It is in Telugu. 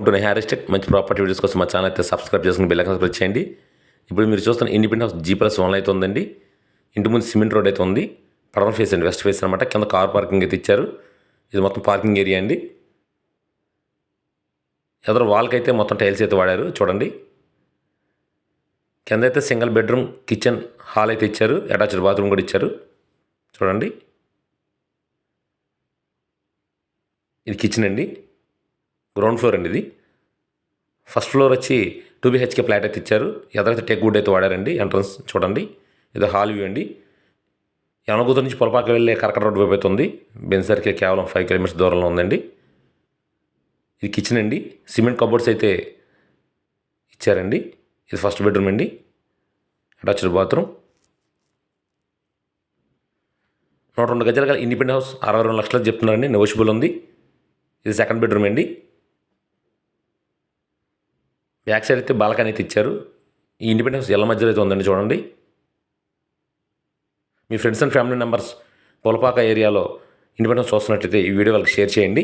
ఉంటున్న హ్యారిస్టెక్ మంచి ప్రాపర్టీ వీడియోస్ కోసం మా ఛానల్ అయితే సబ్స్క్రైబ్ చేసుకుని బెల్ ఐకాన్ ప్రెస్ చేయండి. ఇప్పుడు మీరు చూస్తున్న independent house G plus one అయితే ఉందండి. ఇంటి ముందు సిమెంట్ రోడ్ అయితే ఉంది. పడవ ఫేస్ అండి వెస్ట్ ఫేస్ అనమాట కింద కార్ పార్కింగ్ అయితే ఇచ్చారు. ఇది మొత్తం పార్కింగ్ ఏరియా అండి. ఎదురు వాల్కి అయితే మొత్తం టైల్స్ అయితే వాడారు చూడండి. కింద అయితే సింగిల్ బెడ్రూమ్ కిచెన్ హాల్ అయితే ఇచ్చారు. అటాచ్డ్ బాత్రూమ్ కూడా ఇచ్చారు. చూడండి. ఇది కిచెన్ అండి. గ్రౌండ్ ఫ్లోర్ అండి ఇది. ఫస్ట్ ఫ్లోర్ వచ్చి టూ బీహెచ్కే ఫ్లాట్ అయితే ఇచ్చారు. ఎదరైతే టెక్ గుడ్ అయితే వాడారండి. ఎంట్రన్స్ చూడండి. ఇది హాల్ వ్యూ అండి. యనగుత నుంచి పొలపాక వెళ్ళే కరకట రోడ్డు వైపు అయితే ఉంది బెన్సర్కి కేవలం ఫైవ్ కిలోమీటర్స్ దూరంలో ఉందండి. ఇది కిచెన్ అండి. సిమెంట్ కబోర్డ్స్ అయితే ఇచ్చారండి. ఇది ఫస్ట్ బెడ్రూమ్ అండి. అటాచ్డ్ బాత్రూమ్ నూట రెండు గజాలు గల ఇండిపెండెంట్ హౌస్ అరవై రెండు లక్షలు చెప్తున్నారండి. నెగోషియబుల్ ఉంది. ఇది సెకండ్ బెడ్రూమ్ అండి. బ్యాక్ సైడ్ అయితే బాల్కనీ అయితే ఇచ్చారు. ఈ ఇండిపెండెన్స్ ఎల్ల మధ్యలో అయితే ఉందండి చూడండి. మీ friends and family members Polapaka ఏరియాలో ఇండిపెండెన్స్ చూస్తున్నట్లయితే ఈ వీడియో వాళ్ళకి షేర్ చేయండి.